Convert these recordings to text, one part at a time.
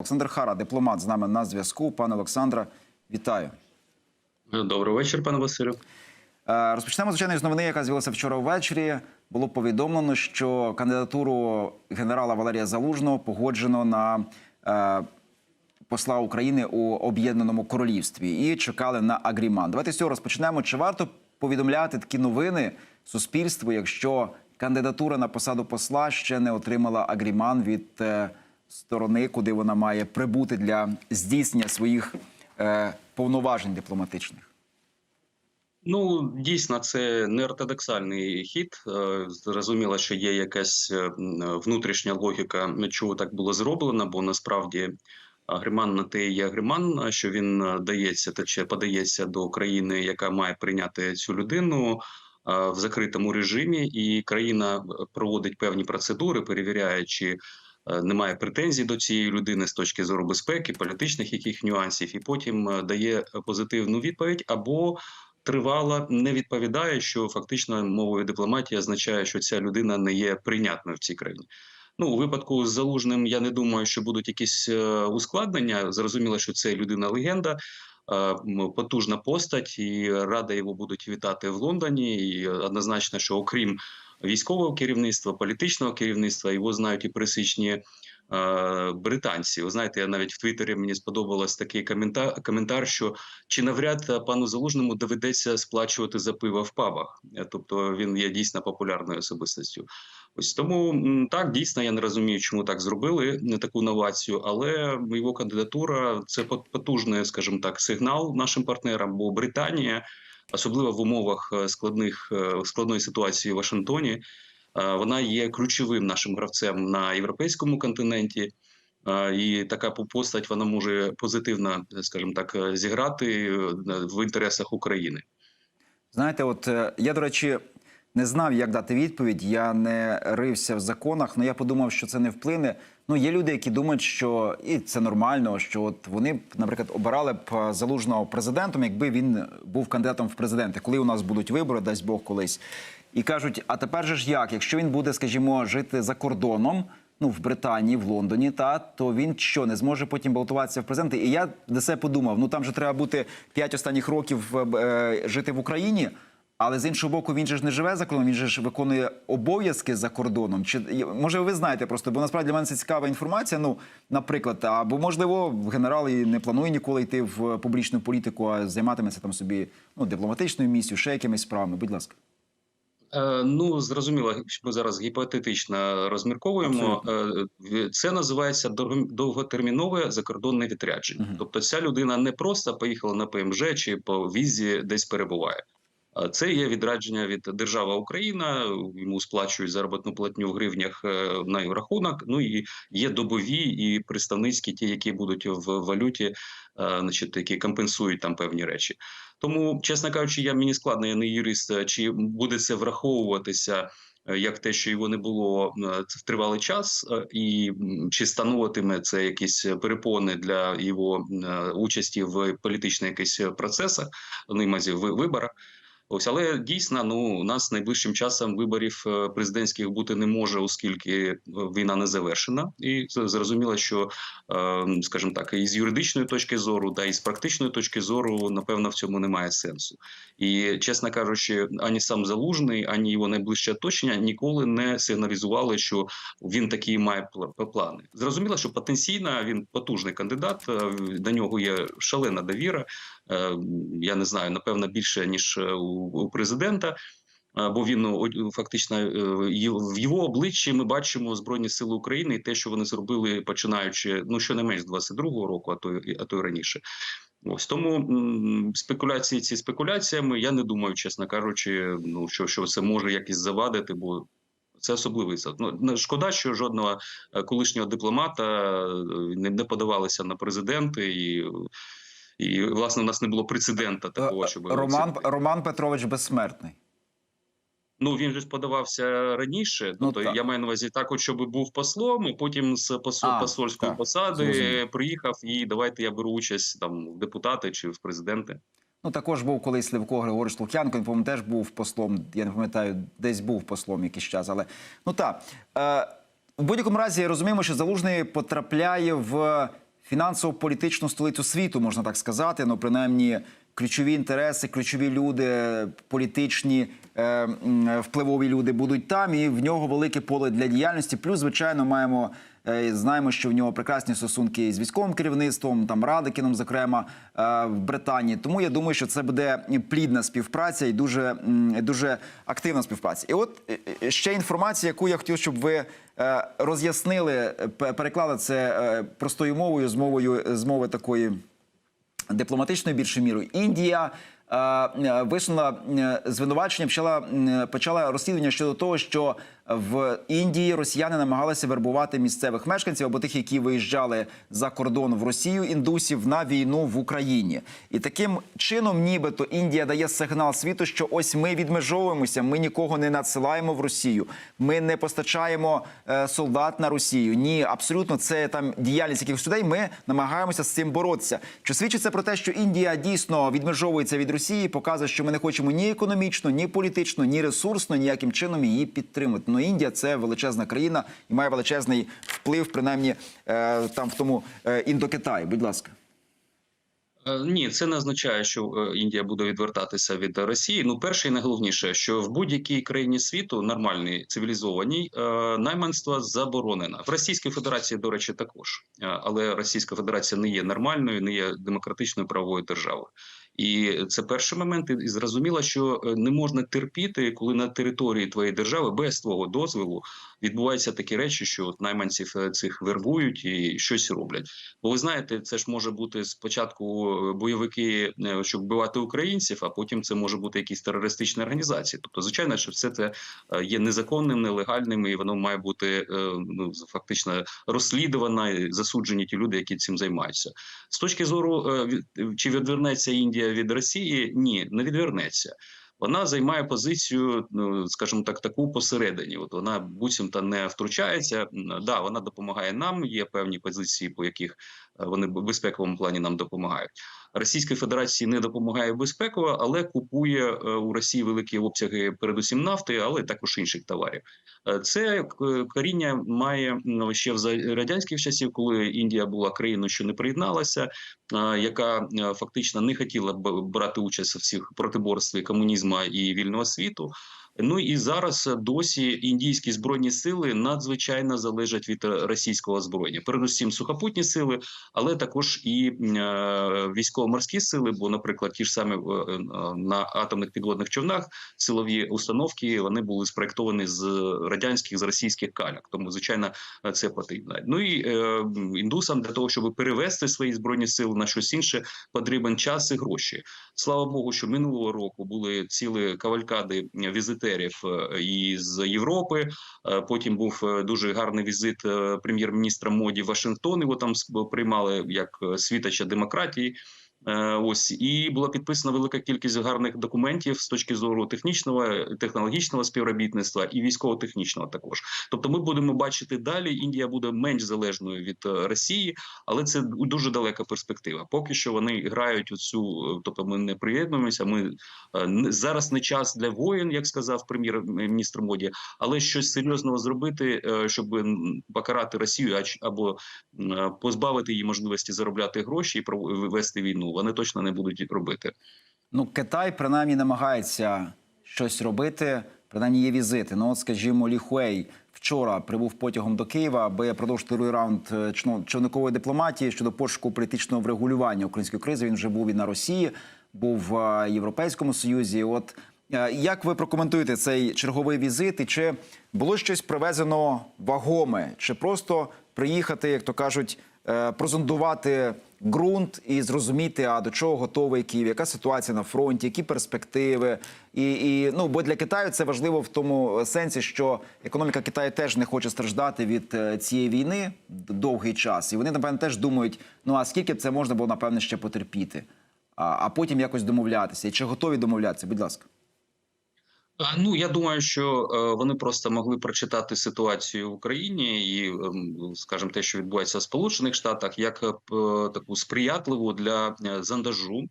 Олександр Хара, дипломат з нами на зв'язку. Пане Олександре, вітаю. Добрий вечір, пане Василю. Е, Розпочнемо звичайно з новини, яка з'явилася вчора ввечері. Було повідомлено, що кандидатуру генерала Валерія Залужного погоджено на е, посла України у Об'єднаному Королівстві і чекали на агріман. Давайте з цього розпочнемо. Чи варто повідомляти такі новини суспільству, якщо кандидатура на посаду посла ще не отримала агріман від е, сторони, куди вона має прибути для здійснення своїх е, повноважень дипломатичних? Ну дійсно, це не ортодоксальний хід. Е, Зрозуміло, що є якась е, внутрішня логіка, чого так було зроблено, бо насправді агриман на те є агриман, що він дається та чи подається до країни, яка має прийняти цю людину. е, В закритому режимі, і країна проводить певні процедури, перевіряє, чи е, немає претензій до цієї людини з точки зору безпеки, політичних яких нюансів, і потім е, дає позитивну відповідь або тривала не відповідає, що фактично мовою дипломатії означає, що ця людина не є прийнятною в цій країні. Ну, у випадку з залужним я не думаю, що будуть якісь е, ускладнення. Зрозуміло, що це людина легенда, е, потужна постать, і рада його будуть вітати в Лондоні. І однозначно, що окрім військового керівництва, політичного керівництва, його знають і пересічні е, британці. Ви знаєте, я навіть в Твіттері мені сподобалось такий коментар, коментар, що чи навряд пану залужному доведеться сплачувати за пиво в пабах, Е, тобто він є дійсно популярною особистостю. Ось тому так дійсно я не розумію, чому так зробили не таку новацію, але його кандидатура це пот- потужний, скажімо так, сигнал нашим партнерам. Бо Британія, особливо в умовах е, складних е, складної ситуації в Вашингтоні, е, вона є ключовим нашим гравцем на європейському континенті. І така по- постать вона може позитивно, скажімо так, зіграти в інтересах України. Знаєте, от я, до речі, не знав, як дати відповідь. Я не рився в законах, але я подумав, що це не вплине. Ну, є люди, які думають, що і це нормально, що от вони б, наприклад, обирали б е, залужного президентом, якби він був кандидатом в президенти, коли у нас будуть вибори, дасть Бог колись. І кажуть: а тепер же ж як? Якщо він буде, скажімо, жити за кордоном, ну в Британії, в Лондоні, та то він що не зможе потім балотуватися в президенти. І я для себе подумав: ну там же треба бути п'ять останніх років е, е, жити в Україні. Але з іншого боку, він же ж не живе за кордоном, він же ж виконує обов'язки за кордоном. Чи може ви знаєте просто? Бо насправді для мене це цікава інформація. Ну, наприклад, або можливо, генерал і не планує ніколи йти в публічну політику, а займатиметься там собі ну дипломатичною місією, ще якимись справами. Будь ласка. Е, Ну зрозуміло, що ми зараз гіпотетично розмірковуємо. Е, Це називається довготермінове закордонне відрядження. Мгм. Тобто, ця людина не просто поїхала на ПМЖ чи по візі десь перебуває. А Це є відрядження від держава Україна. Йому сплачують заробітну платню в гривнях е, на його рахунок. Ну і є добові і представницькі, ті, які будуть в валюті, е, значить, які компенсують там певні речі. Тому, чесно кажучи, я мені складно, я не юрист, е, чи буде це враховуватися е, як те, що його не було е, в тривалий час, е, і чи становитиме це якісь перепони для його е, участі в політичних якихось процесах, ну, імазі в виборах. Ось, але дійсно, ну у нас найближчим часом виборів е, президентських бути не може, оскільки е, війна не завершена, і зрозуміло, що е, скажімо так, і з юридичної точки зору, та і з практичної точки зору, напевно, в цьому немає сенсу. І чесно кажучи, ані сам залужний, ані його найближче оточення ніколи не сигналізували, що він такі має пла- плани. Зрозуміло, що потенційно він потужний кандидат. До нього є шалена довіра. Е, Я не знаю, напевно, більше ніж е, у президента. е, Бо він ну, фактично в його обличчі ми бачимо збройні сили України і те, що вони зробили, починаючи ну щонайменш з 22-го року, а то а то й раніше. Ось тому спекуляції ці спекуляціями. Я не думаю, чесно кажучи, ну що, що це може якось завадити, бо це особливий. Ну шкода, що жодного колишнього дипломата не, не подавалися на президенти і. І власне у нас не було прецедента такого, щоб Е, Роман Роман Петрович безсмертний. Ну він же ж подавався раніше. Ну, Ну, так. я маю на увазі так, от, щоб був послом, і потім з посол, А, посольської так, посади зрозумів. приїхав і давайте я беру участь там в депутати чи в президенти. Ну також був колись Левко Григорич Лук'янко. Він по-моєму, теж був послом. Я не пам'ятаю, десь був послом якийсь час. Але ну так е, в будь-якому разі розуміємо, що залужний потрапляє в фінансово-політичну столицю світу, можна так сказати. Ну, принаймні, ключові інтереси, ключові люди, політичні е, впливові люди будуть там, і в нього велике поле для діяльності. Плюс, звичайно, маємо. е, Знаємо, що в нього прекрасні стосунки з військовим керівництвом, там Радикіном, зокрема е, в Британії. Тому я думаю, що це буде плідна співпраця і дуже, дуже активна співпраця. І от ще інформація, яку я хотів, щоб ви роз'яснили, переклали це простою мовою, з мовою з мови такої дипломатичною більшою мірою. Індія е, е, висунула е, звинувачення, почала, почала розслідування щодо того, що в Індії росіяни намагалися вербувати місцевих мешканців або тих, які виїжджали за кордон в Росію індусів на війну в Україні. І таким чином, нібито Індія дає сигнал світу, що ось ми відмежовуємося, ми нікого не надсилаємо в Росію, ми не постачаємо е, солдат на Росію. Ні, абсолютно це там діяльність якихось людей. Ми намагаємося з цим боротися. Чи свідчить це про те, що Індія дійсно відмежовується від Росії, показує, що ми не хочемо ні економічно, ні політично, ні ресурсно ніяким чином її підтримати. Ну Індія це величезна країна і має величезний вплив, принаймні е, там в тому е, індокитаї. Будь ласка. Е, Ні, це не означає, що Індія буде відвертатися від Росії. Ну, перше і найголовніше, що в будь-якій країні світу, нормальній, цивілізованій, найманство заборонено. В Російській Федерації, до речі, також. Але Російська Федерація не є нормальною, не є демократичною правовою державою. І це перший момент. І зрозуміло, що е, не можна терпіти, коли на території твоєї держави без твого дозволу відбуваються такі речі, що от найманців цих вербують і щось роблять. Бо ви знаєте, це ж може бути спочатку е, бойовики, е, щоб вбивати українців, а потім це може бути якісь терористичні організації. Тобто, звичайно, що все це е, є незаконним, нелегальним, і воно має бути ну фактично розслідувано, і засуджені ті люди, які цим займаються. З точки зору чи відвернеться Індія від Росії, ні, не відвернеться. Вона займає позицію, ну скажімо так, таку посередині. От вона буцімто не втручається. Да, вона допомагає нам. Є певні позиції, по яких е, вони в безпековому плані нам допомагають. Російській Федерації не допомагає безпеково, але купує е, у Росії великі обсяги, передусім нафти, але також інших товарів. Е, Це к- коріння має ще в радянських часів, коли Індія була країною, що не приєдналася, е, яка е, фактично не хотіла брати участь у всіх протиборстві комунізму і вільного світу. Ну і зараз е, досі індійські збройні сили надзвичайно залежать від е, російського озброєння. Передусім сухопутні сили, але також і е, військово-морські сили. Бо, наприклад, ті ж самі на атомних підводних човнах силові установки вони були спроектовані з радянських з російських каляк. Тому звичайно це потрібно. Ну і індусам для того, щоб перевести свої збройні сили на щось інше, потрібен час і гроші. Слава Богу, що минулого року були цілі кавалькади візитерів е, із Європи. Е, Потім був е, дуже гарний візит прем'єр-міністра Моді Вашингтон. Його там сприймали приймали як світача демократії. Е, Ось і була підписана велика кількість гарних документів з точки зору технічного, технологічного співробітництва і військово-технічного також. Тобто, ми будемо бачити далі. Індія буде менш залежною від е, Росії, але це дуже далека перспектива. Поки що вони грають у цю, е, тобто ми не приєднуємося. Ми зараз не час для воїн, як сказав прем'єр-міністр Моді, але щось серйозного зробити, щоб покарати Росію, або позбавити її можливості заробляти гроші і пров- вести війну. Вони точно не будуть робити. Ну, Китай принаймні намагається щось робити. Принаймні є візити. Ну, от, скажімо, Лі Хуей вчора прибув потягом до Києва, аби продовжити другий раунд е, човникової дипломатії щодо пошуку політичного врегулювання української кризи. Він вже був і на Росії, був в е, Європейському Союзі. От е, як ви прокоментуєте цей черговий візит? І чи було щось привезено вагоме, чи просто приїхати, як то кажуть, прозондувати ґрунт і зрозуміти, а до чого готовий Київ, яка ситуація на фронті, які перспективи. І, і ну бо для Китаю це важливо в тому сенсі, що економіка Китаю теж не хоче страждати від е, цієї війни довгий час, і вони напевно теж думають: ну а скільки б це можна було напевне ще потерпіти, а, а потім якось домовлятися. І чи готові домовлятися? Будь ласка. Ну я думаю, що е, вони просто могли прочитати ситуацію в Україні і, ем, скажімо, те, що відбувається в Сполучених Штатах, як е, таку сприятливу для е, зондажу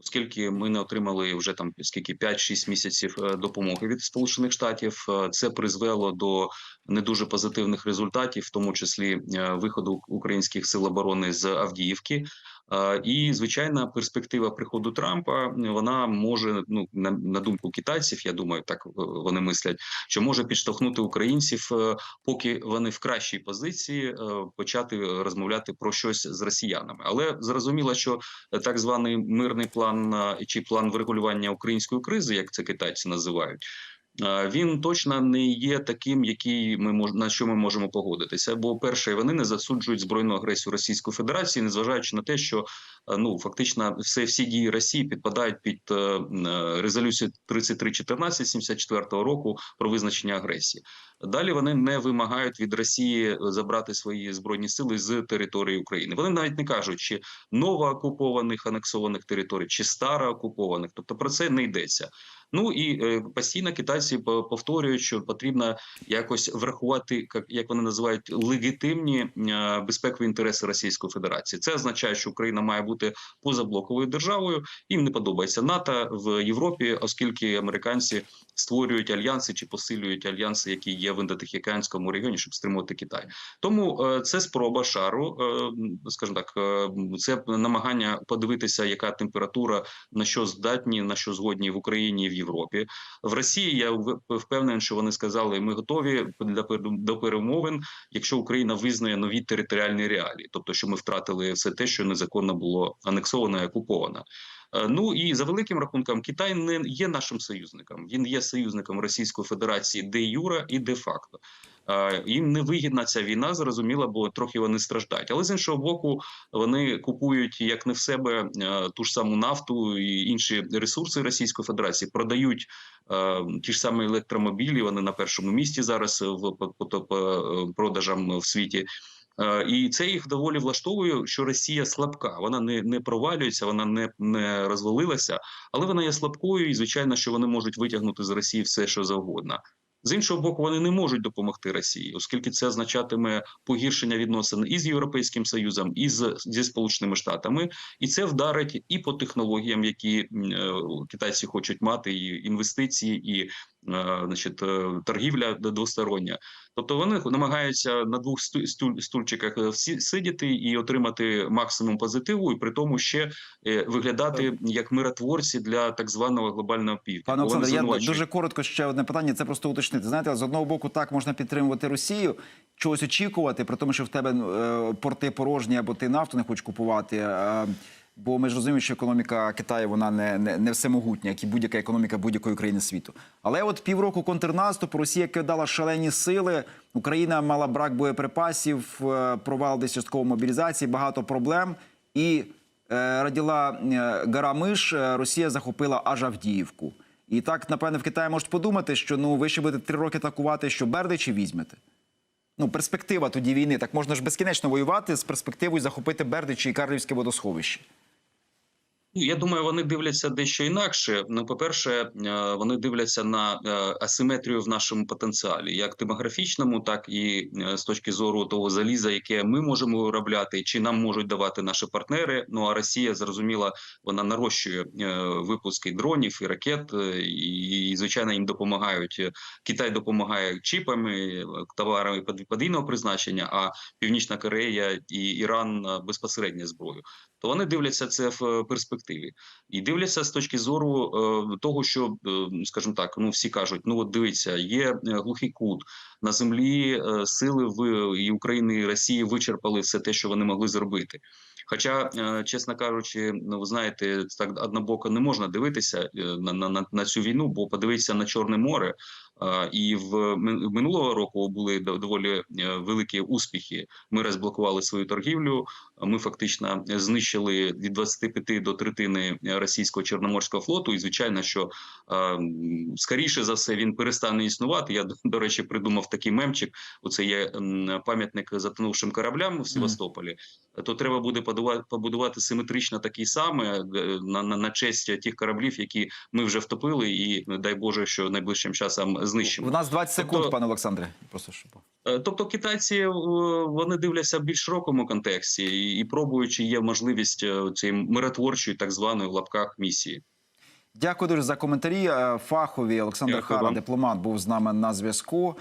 Оскільки ми не отримали вже там скільки 5-6 місяців допомоги від Сполучених Штатів, це призвело до не дуже позитивних результатів, в тому числі виходу українських сил оборони з Авдіївки. Е, І звичайна перспектива приходу Трампа вона може, ну на, на думку китайців, я думаю, так е, вони мислять, що може підштовхнути українців, е, поки вони в кращій позиції, почати розмовляти про щось з росіянами. Але зрозуміло, що так званий мирний план чи план врегулювання української кризи, як це китайці називають. Е, Він точно не є таким, який ми мож, на що ми можемо погодитися. Бо перше, вони не засуджують збройну агресію Російської Федерації, незважаючи на те, що е, ну фактично все всі дії Росії підпадають під е, резолюцію 3314 74 року про визначення агресії. Далі вони не вимагають від Росії забрати свої збройні сили з території України. Вони навіть не кажуть, чи новоокупованих анексованих територій, чи староокупованих. Тобто про це не йдеться. Ну і е, постійно китайці по- повторюють, що потрібно якось врахувати, як, як вони називають, легітимні е, безпекові інтереси Російської Федерації. Це означає, що Україна має бути позаблоковою державою. Їм не подобається НАТО в Європі, оскільки американці створюють альянси чи посилюють альянси, які є в індотихоокеанському регіоні, щоб стримувати Китай. Тому е, це спроба шару, е, скажімо так, е, це намагання подивитися, яка температура, на що здатні, на що згодні в Україні і в Європі. В Росії я впевнений, що вони сказали, ми готові до перемовин, якщо Україна визнає нові територіальні реалії, тобто, що ми втратили все те, що незаконно було анексовано і окуповано. Е, Ну і за великим рахунком, Китай не є нашим союзником. Він є союзником Російської Федерації де юра і де факто. Е, Їм не вигідна ця війна, зрозуміло, бо трохи вони страждають. Але з іншого боку, вони купують як не в себе е, ту ж саму нафту і інші ресурси Російської Федерації, продають ті ж самі електромобілі. Вони на першому місці зараз в по, по, по продажам в світі. Е, І це їх доволі влаштовує, що Росія слабка. Вона не, не провалюється, вона не, не розвалилася, але вона є слабкою, і звичайно, що вони можуть витягнути з Росії все, що завгодно. З іншого боку, вони не можуть допомогти Росії, оскільки це означатиме погіршення відносин і з Європейським Союзом, і з зі Сполученими Штатами, і це вдарить і по технологіям, які е, китайці хочуть мати, і інвестиції, і значить, е, торгівля двостороння. Тобто вони намагаються на двох сту- стульчиках е, сидіти і отримати максимум позитиву, і при тому ще е, виглядати як миротворці для так званого глобального півдня. Пане Олександр, я дуже коротко ще одне питання. Це просто уточнити. Знаєте, з одного боку, так можна підтримувати Росію, чогось очікувати, при тому, що в тебе е, порти порожні або ти нафту не хочеш купувати. Бо ми ж розуміємо, що економіка Китаю вона не, не, не всемогутня, як і будь-яка економіка будь-якої країни світу. Але от півроку контрнаступу Росія кидала шалені сили. Україна мала брак боєприпасів, е, провал десь часткової мобілізації, багато проблем. І е, раділа е, гора Миш, е, Росія захопила аж Авдіївку. І так, напевне, в Китаї можуть подумати, що ну ви ще будете три роки атакувати, що Бердичі візьмете. Ну, перспектива тоді війни. Так можна ж безкінечно воювати з перспективою захопити Бердичі і Карлівське водосховище. Ну, Я думаю, вони дивляться дещо інакше. Ну, по-перше, е, вони дивляться на е, асиметрію в нашому потенціалі, як демографічному, так і е, з точки зору того заліза, яке ми можемо виробляти, чи нам можуть давати наші партнери. Ну а Росія зрозуміла, вона нарощує випуски дронів і ракет, і, звичайно їм допомагають. Китай допомагає чіпами, товарами под- подвійного призначення, а Північна Корея і Іран безпосередньо зброю то вони дивляться це в е, перспективі і дивляться з точки зору е, того, що, е, скажімо так, ну всі кажуть: ну от дивіться, є глухий кут на землі. Сили в і України і Росії вичерпали все те, що вони могли зробити. Хоча, чесно кажучи, ну ви знаєте, так однобоко не можна дивитися на, на, на цю війну, бо подивитися на Чорне море. І в минулого року були доволі е, великі успіхи. Ми розблокували свою торгівлю. Ми фактично знищили від 25 до третини російського чорноморського флоту. І звичайно, що скоріше за все він перестане існувати. Я до- речі придумав такий мемчик. Оце є пам'ятник затонувшим кораблям в Севастополі. То треба буде побудувати симетрично такий саме на, на, на честь тих кораблів, які ми вже втопили, і дай Боже, що найближчим часом знищимо. У нас 20 секунд, Тобто- пане Олександре. Просто щоб. Е, Тобто китайці е, вони дивляться в більш широкому контексті і, і пробуючи є можливість е, цієї миротворчої, так званої в лапках місії. Дякую дуже за коментарі. Фахові Олександр Дякую Хара, вам. дипломат, був з нами на зв'язку.